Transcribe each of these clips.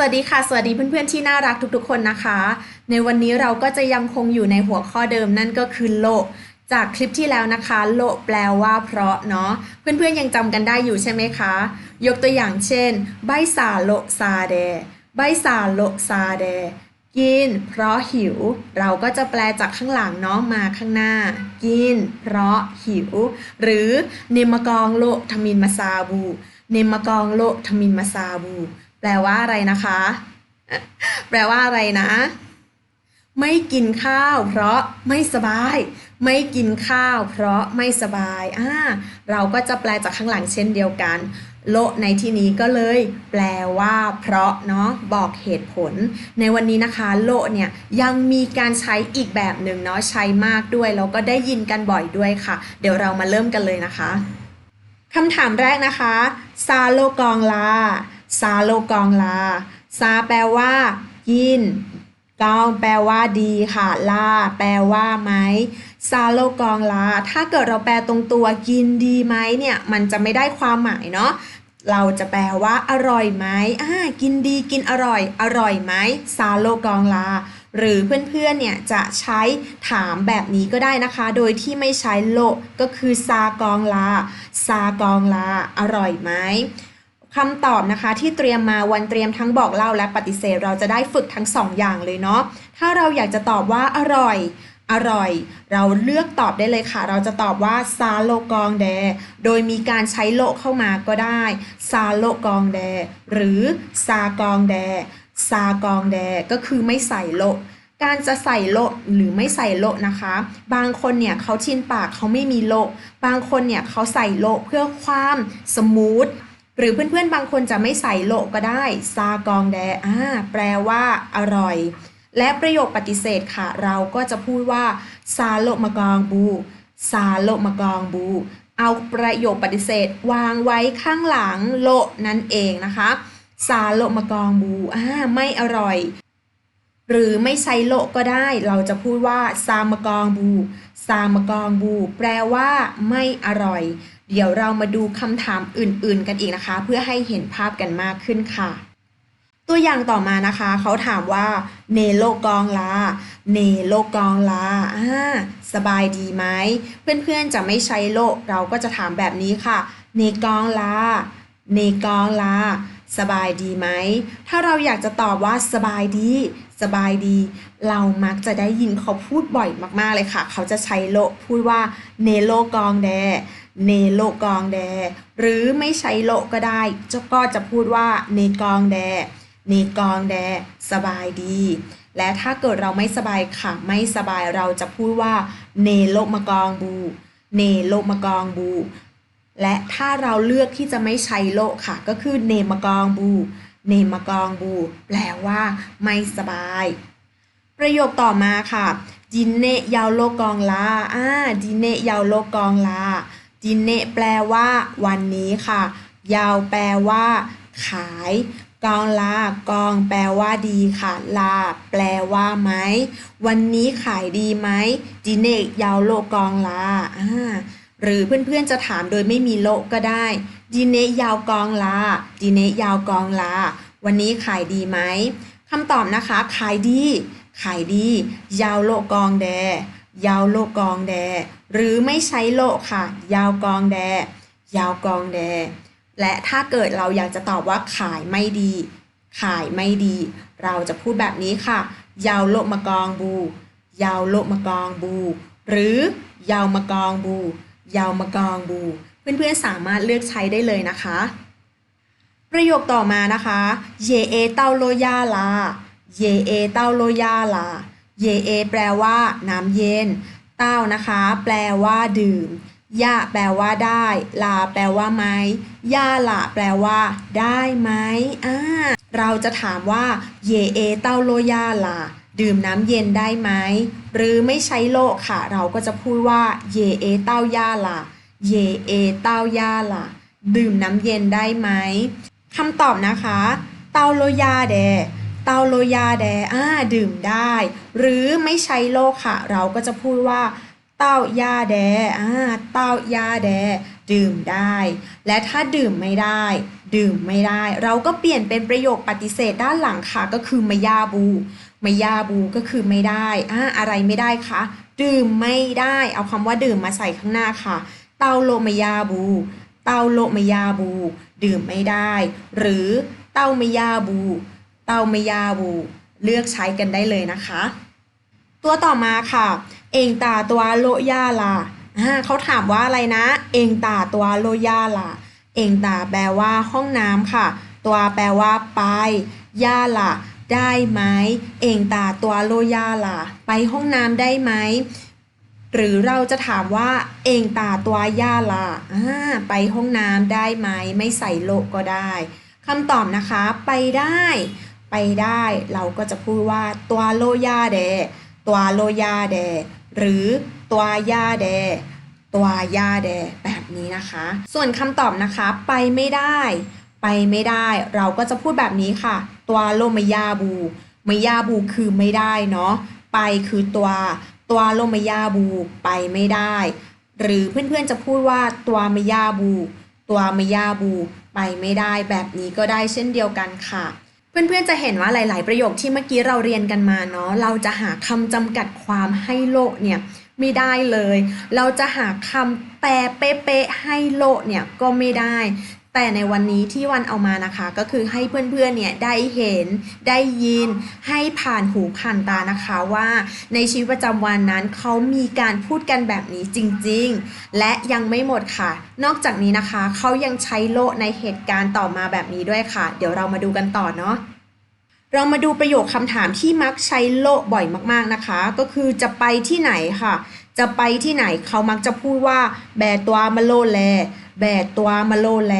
วัสดีค่ะ สวัสดีเพื่อนๆที่น่ารักทุกๆคนนะคะ ในวันนี้เราก็จะยังคงอยู่ในหัวข้อเดิมนั่นก็คือโลจากคลิปที่แล้วนะคะ โลแปลว่าเพราะเนาะเพื่อนๆยังจำกันได้อยู่ใช่ไหมคะ ยกตัวอย่างเช่นใบสาโลซาเดใบสาโลซาเดกิน เพราะหิว เราก็จะแปลจากข้างหลังเนาะมาข้างหน้า กิน เพราะหิว หรือเนมกองโลทมินมาซาบู เนมกองโลทมินมาซาบู แปลว่าอะไรนะคะ แปลว่าอะไรนะ ไม่กินข้าว เพราะไม่สบาย ไม่กินข้าว เพราะไม่สบายอ่าเราก็จะแปลจากข้างหลังเช่นเดียวกัน โลในที่นี้ก็เลย แปลว่า เพราะเนาะบอกเหตุผล ในวันนี้นะคะ โลเนี่ยยังมีการใช้อีกแบบหนึ่งเนาะใช้มากด้วยแล้วก็ได้ยินกันบ่อยด้วยค่ะ เดี๋ยวเรามาเริ่มกันเลยนะคะคำถามแรกนะคะ ซาโลกองลา ซาโลกองลา ซาแปลว่ากินกองแปลว่าดีค่ะ ลา แปลว่าไหมซาโลกองลา ถ้าเกิดเราแปลตรงตัวกินดีไหมเนี่ย มันจะไม่ได้ความหมายเนาะเราจะแปลว่า อร่อยไหมอ่ากินดีกินอร่อย อร่อยไหมซาโลกองลา หรือเพื่อนๆเนี่ยจะใช้ถามแบบนี้ก็ได้นะคะ โดยที่ไม่ใช้โลก็คือซากองลา ซากองลา อร่อยไหม คำตอบนะคะที่เตรียมมาวันเตรียมทั้งบอกเล่าและปฏิเสธเราจะได้ฝึกทั้งสองอย่างเลยเนาะถ้าเราอยากจะตอบว่าอร่อย อร่อย เราเลือกตอบได้เลยค่ะ เราจะตอบว่าซาโลกองแด โดยมีการใช้โลเข้ามาก็ได้ซาโลกองแด หรือซากองแดซากองแดก็คือไม่ใส่โลการจะใส่โลหรือไม่ใส่โลนะคะ บางคนเนี่ยเขาชินปากเขาไม่มีโลบางคนเนี่ยเขาใส่โลเพื่อความสมูท หรือเพื่อนๆ บางคนจะไม่ใส่โลก็ได้ ซากองแดอ่าแปลว่าอร่อย และประโยคปฏิเสธค่ะ เราก็จะพูดว่า ซาโลมากองบูซาโลมากองบู เอาประโยคปฏิเสธ วางไว้ข้างหลังโลนั่นเองนะคะซาโลมากองบูอ่าไม่อร่อย หรือไม่ใช้โลก็ได้ เราจะพูดว่าซามากองบูซามากองบู แปลว่า ไม่อร่อย เดี๋ยวเรามาดูคำถามอื่น ๆ กันอีกนะคะ เพื่อให้เห็นภาพกันมากขึ้นค่ะ ตัวอย่างต่อมานะคะ เขาถามว่าเนโลกองลาเนโลกองลาอ่าสบายดีไหมเพื่อนๆจะไม่ใช้โลเราก็จะถามแบบนี้ค่ะเนกองลาเนกองลาสบายดีไหม ถ้าเราอยากจะตอบว่าสบายดี สบายดี เรามักจะได้ยินเขาพูดบ่อยมากๆเลยค่ะ เขาจะใช้โลพูดว่าเนโลกองแด เนโลกองแด หรือไม่ใช้โลก็ได้เจ้าก็จะพูดว่าเนกองแด เนกองแด สบายดี และถ้าเกิดเราไม่สบายค่ะไม่สบายเราจะพูดว่าเนโลมากองบู เนโลมากองบู และถ้าเราเลือกที่จะไม่ใช้โลค่ะ ก็คือเนมากองบู เนมากองบู แปลว่าไม่สบาย ประโยคต่อมาค่ะดินเนยาวโลกองลาอ่าดินเนยาวโลกองลา ดินเนแปลว่า วันนี้ค่ะ ยาวแปลว่า ขาย กองลากองแปลว่าดีค่ะ ลา แปลว่าไหม วันนี้ขายดีไหมดินเนยาวโลกองลาอ่าหรือเพื่อนๆจะถามโดยไม่มีโลก็ได้ดีเนยาวกองลาดีเนยาวกองลา วันนี้ขายดีไหมคำตอบนะคะ ขายดี ขายดี ยาวโลกองแด ยาวโลกองแด หรือไม่ใช้โลค่ะ ยาวกองแด ยาวกองแด และถ้าเกิดเราอยากจะตอบว่าขายไม่ดี ขายไม่ดี เราจะพูดแบบนี้ค่ะ ยาวโลมากองบู ยาวโลมากองบู หรือยาวมากองบู ยาวมากองบู เพื่อนๆสามารถเลือกใช้ได้เลยนะคะ ประโยคต่อมานะคะเยเอเต้าโลยาลาเยเอเต้าโลยาลาเยเอแปลว่า น้ำเย็น ต้านะคะ แปลว่าดื่มยาแปลว่าได้ ลาแปลว่าไหมยาละแปลว่า ได้ไหมอ่าเราจะถามว่า เยเอเต้าโลยาลาดื่มน้ำเย็นได้ไหม หรือไม่ใช้โลค่ะ เราก็จะพูดว่าเยเอเต้ายาละเยเอเต้ายาละดื่มน้ำเย็นได้ไหมคำตอบนะคะ เต้าโลยาแดาโลยาแดอ่าดื่มได้ หรือไม่ใช้โลค่ะ เราก็จะพูดว่า เต้ายาแดอ่าเต้ายาแด ดื่มได้ และถ้าดื่มไม่ได้ ดื่มไม่ได้ เราก็เปลี่ยนเป็นประโยคปฏิเสธด้านหลังค่ะ ก็คือมายาบูมายาบูก็คือไม่ได้อ่าอะไรไม่ได้คะดื่มไม่ได้ เอาคำว่าดื่มมาใส่ข้างหน้าค่ะ เตาโลมายาบู เตาโลมายาบู ดื่มไม่ได้ หรือเตามายาบู เตามยาบูเลือกใช้กันได้เลยนะคะ ตัวต่อมาค่ะ เองตาตัวโลยาลาเขาถามว่าอะไรนะ เองตาตัวโลยาลาเองตาแปลว่าห้องน้ำค่ะ ตัวแปลว่าไปยาลาได้ไหม เองตาตัวโลยาลาไปห้องน้ำได้ไหม หรือเราจะถามว่า เองตาตัวย่าล่ะอ่าไปห้องน้ำได้ไหม ไม่ใส่โลก็ได้คำตอบนะคะ ไปได้ ไปได้ เราก็จะพูดว่าตัวโลยาเดตัวโลยาเดหรือตัวยาเดตัวยาเดแบบนี้นะคะ ส่วนคำตอบนะคะ ไปไม่ได้ ไปไม่ได้ เราก็จะพูดแบบนี้ค่ะ ตัวโลมายาบูมายาบูคือไม่ได้เนาะไปคือตัว ตัวโลมายาบูไปไม่ได้ หรือเพื่อนๆจะพูดว่าตัวมายาบู ตัวมายาบู ไปไม่ได้ แบบนี้ก็ได้เช่นเดียวกันค่ะ เพื่อนๆจะเห็นว่าหลายๆ ประโยคที่เมื่อกี้เราเรียนกันมาเนาะเราจะหาคำจำกัดความให้โลกเนี่ยไม่ได้เลย เราจะหาคำแปลเป๊ะๆให้โลกเนี่ยก็ไม่ได้ แต่ในวันนี้ที่วันเอามานะคะ ก็คือให้เพื่อนๆเนี่ยได้เห็นได้ยินให้ผ่านหูผ่านตานะคะว่า ในชีวิตประจำวันนั้นเขามีการพูดกันแบบนี้จริงๆ และยังไม่หมดค่ะ นอกจากนี้นะคะเขายังใช้โลในเหตุการณ์ต่อมาแบบนี้ด้วยค่ะ เดี๋ยวเรามาดูกันต่อเนาะเรามาดูประโยคคำถามที่มักใช้โลบ่อยมากๆนะคะ ก็คือจะไปที่ไหนค่ะ จะไปที่ไหนเขามักจะพูดว่าแบตัวมาโลแล แบตัวมาโลแล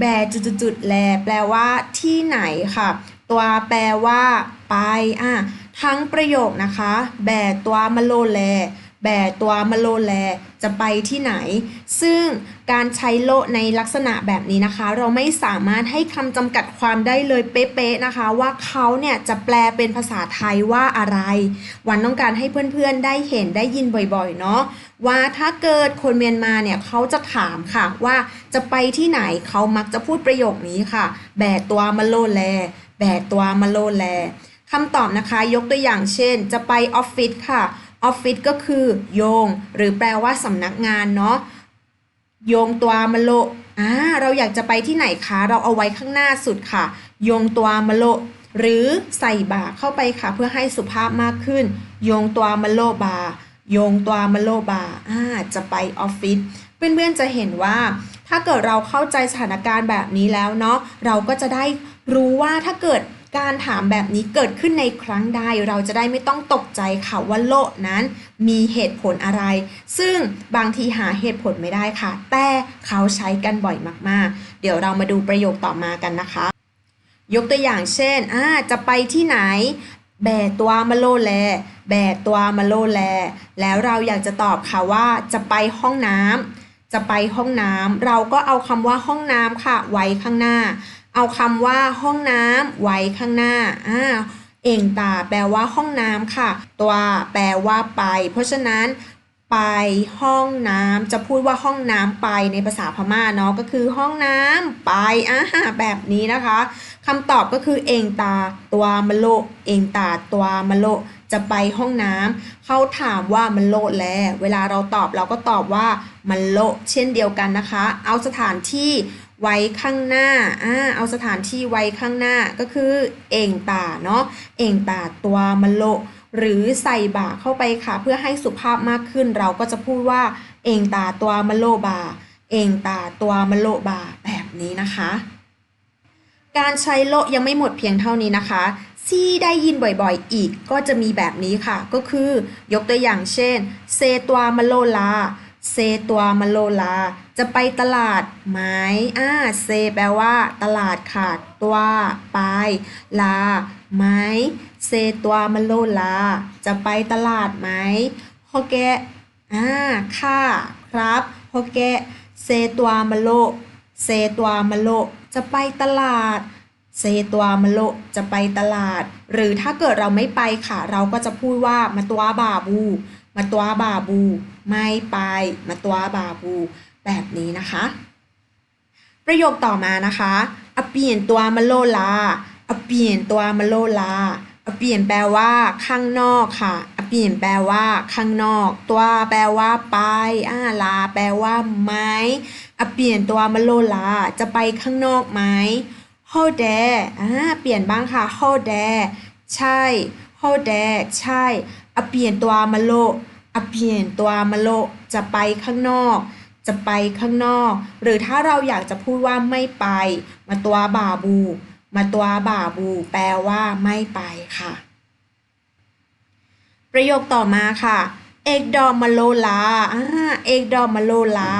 แบจุดๆแล แปลว่าที่ไหนค่ะ ตัวแปลว่าไปอะทั้งประโยคนะคะ แบตัวมาโลแล แบตัวมาโลแล จะไปที่ไหน ซึ่งการใช้โลในลักษณะแบบนี้นะคะ เราไม่สามารถให้คำจำกัดความได้เลยเป๊ะๆนะคะ ว่าเขาเนี่ยจะแปลเป็นภาษาไทยว่าอะไร วันต้องการให้เพื่อนๆได้เห็นได้ยินบ่อยๆเนาะ ว่าถ้าเกิดคนเมียนมาเนี่ยเขาจะถามค่ะว่าจะไปที่ไหนเขามักจะพูดประโยคนี้ค่ะ แบตัวมาโลแล แบตัวมาโลแลคำตอบนะคะยกตัวอย่างเช่น จะไปออฟฟิศค่ะออฟฟิศก็คือโยง หรือแปลว่าสำนักงานเนาะโยงตัวมะโลอ่าเราอยากจะไปที่ไหนคะเราเอาไว้ข้างหน้าสุดค่ะ โยงตัวมะโลหรือใส่บาเข้าไปค่ะ เพื่อให้สุภาพมากขึ้น โยงตัวมะโลบา โยงตัวมะโลบาอ่าจะไปออฟฟิศเพื่อนๆจะเห็นว่า ถ้าเกิดเราเข้าใจสถานการณ์แบบนี้แล้วเนาะเราก็จะได้รู้ว่าถ้าเกิดการถามแบบนี้เกิดขึ้นในครั้งใด เราจะได้ไม่ต้องตกใจค่ะว่าโลกนั้นมีเหตุผลอะไร ซึ่งบางทีหาเหตุผลไม่ได้ค่ะ แต่เขาใช้กันบ่อยมากๆ เดี๋ยวเรามาดูประโยคต่อมากันนะคะ ยกตัวอย่างเช่นอ่าจะไปที่ไหน แบตัวมาโลแล แบตัวมาโลแล แล้วเราอยากจะตอบค่ะว่าจะไปห้องน้ำจะไปห้องน้ำเราก็เอาคำว่าห้องน้ำค่ะ ไว้ข้างหน้า เอาคำว่าห้องน้ำไว้ข้างหน้าอ่าเอ่งตาแปลว่าห้องน้ำค่ะ ตัวแปลว่าไป เพราะฉะนั้น ไปห้องน้ำจะพูดว่าห้องน้ำไปในภาษาพม่าเนาะก็คือห้องน้ำไปอ่าแบบนี้นะคะคำตอบก็คือเองตาตัวมโล เองตาตัวมโล จะไปห้องน้ำเขาถามว่ามันโลแลเวลาเราตอบเราก็ตอบว่ามันโล เช่นเดียวกันนะคะ เอาสถานที่ไว้ข้างหน้าอ่าเอาสถานที่ไว้ข้างหน้าก็คือเองตาเนาะเองตาตัวมะโล หรือใส่บ่าเข้าไปค่ะ เพื่อให้สุภาพมากขึ้น เราก็จะพูดว่า เองตาตัวมโลบา เองตาตัวมโลบา แบบนี้นะคะ การใช้โลยังไม่หมดเพียงเท่านี้นะคะที่ได้ยินบ่อยๆ อีกก็จะมีแบบนี้ค่ะ ก็คือยกตัวอย่างเช่น เซตัวมโลลา เซตัวมโลลา จะไปตลาดไหมอ่าเซแปลว่า ตลาดค่ะ ตัว ไป ลา ไหม เซตัวมะโลลา จะไปตลาดไหมฮอแกอ่าค่ะ ครับฮอแกเซตัวมะโล เซตัวมะโล จะไปตลาด เซตัวมะโล จะไปตลาด หรือถ้าเกิดเราไม่ไปค่ะ เราก็จะพูดว่ามาตัวบาบู มาตัวบาบู ไม่ไป มาตัวบาบู แบบนี้นะคะ ประโยคต่อมานะคะอเปลี่ยนตัวมาโลลาอเปลี่ยนตัวมาโลลา เปลี่ยนแปลว่า ข้างนอกค่ะ เปลี่ยนแปลว่า ข้างนอก ตัวแปลว่า ไปอ่าลา แปลว่าไมอะเปลี่ยนตัวมาโลลา จะไปข้างนอกไหม hold there อ่าเปลี่ยนบ้างค่ะ hold there ใช่ hold there ใช่เปลี่ยนตัวมาโลเปลี่ยนตัวมาโลจะไปข้างนอก จะไปข้างนอก หรือถ้าเราอยากจะพูดว่าไม่ไป มาตัวบาบู มาตัวบ่าบู แปลว่าไม่ไปค่ะ ประโยคต่อมาค่ะ เอกดอมมาโลลาอ่าเอกดอมมาโลลา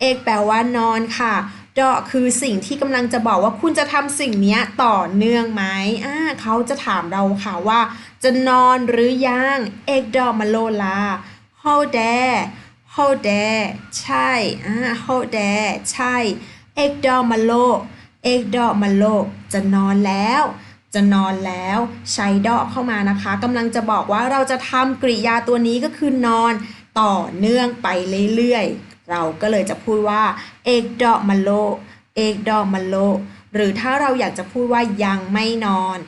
เอกแปลว่านอนค่ะดอคือสิ่งที่กำลังจะบอกว่าคุณจะทำสิ่งนี้ต่อเนื่องไหมอ่าเขาจะถามเราค่ะว่า จะนอนหรือยัง เอกดอมมาโลลา hold there hold there ใช่อ่า hold there ใช่ เอกดอมมาโล เอกดอมมาโลจะนอนแล้ว จะนอนแล้วใช้ดอกเข้ามานะคะกำลังจะบอกว่าเราจะทำกริยาตัวนี้ก็คือนอนต่อเนื่องไปเรื่อยๆ เราก็เลยจะพูดว่าเอกดอกมาโลเอกดอกมาโลหรือถ้าเราอยากจะพูดว่ายังไม่นอน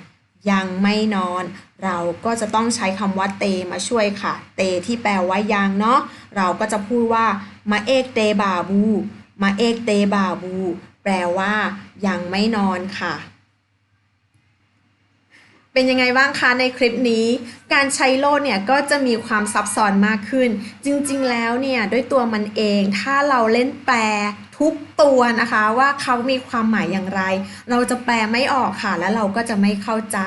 ยังไม่นอน เราก็จะต้องใช้คำว่าเตมาช่วยค่ะ เตที่แปลว่ายังเนาะเราก็จะพูดว่ามาเอกเตบาบู มาเอกเตบาบู แปลว่า ยังไม่นอนค่ะ เป็นยังไงบ้างคะในคลิปนี้ การใช้โลดเนี่ยก็จะมีความซับซ้อนมากขึ้น จริงๆแล้วเนี่ยด้วยตัวมันเอง ถ้าเราเล่นแปลทุกตัวนะคะว่าเขามีความหมายอย่างไร เราจะแปลไม่ออกค่ะ และเราก็จะไม่เข้าใจ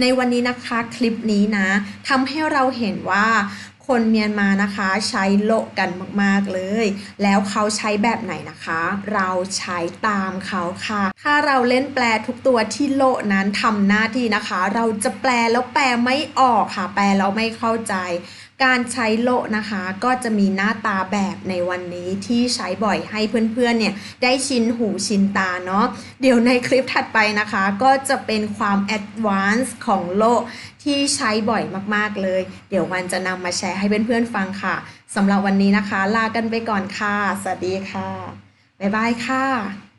ในวันนี้นะคะคลิปนี้นะทำให้เราเห็นว่า คนเมียนมานะคะใช้โลกันมากๆเลย แล้วเขาใช้แบบไหนนะคะ เราใช้ตามเขาค่ะ ถ้าเราเล่นแปลทุกตัวที่โลนั้นทำหน้าที่นะคะ เราจะแปลแล้วแปลไม่ออกค่ะ แปลแล้วไม่เข้าใจการใช้โลนะคะก็จะมีหน้าตาแบบในวันนี้ที่ใช้บ่อยให้เพื่อนๆเนี่ยได้ชินหูชินตาเนาะเดี๋ยวในคลิปถัดไปนะคะ ก็จะเป็นความแอดวานซ์ของโล ที่ใช้บ่อยมากๆเลย เดี๋ยววันจะนำมาแชร์ให้เพื่อนๆฟังค่ะสำหรับวันนี้นะคะ ลากันไปก่อนค่ะ สวัสดีค่ะ บ๊ายบายค่ะ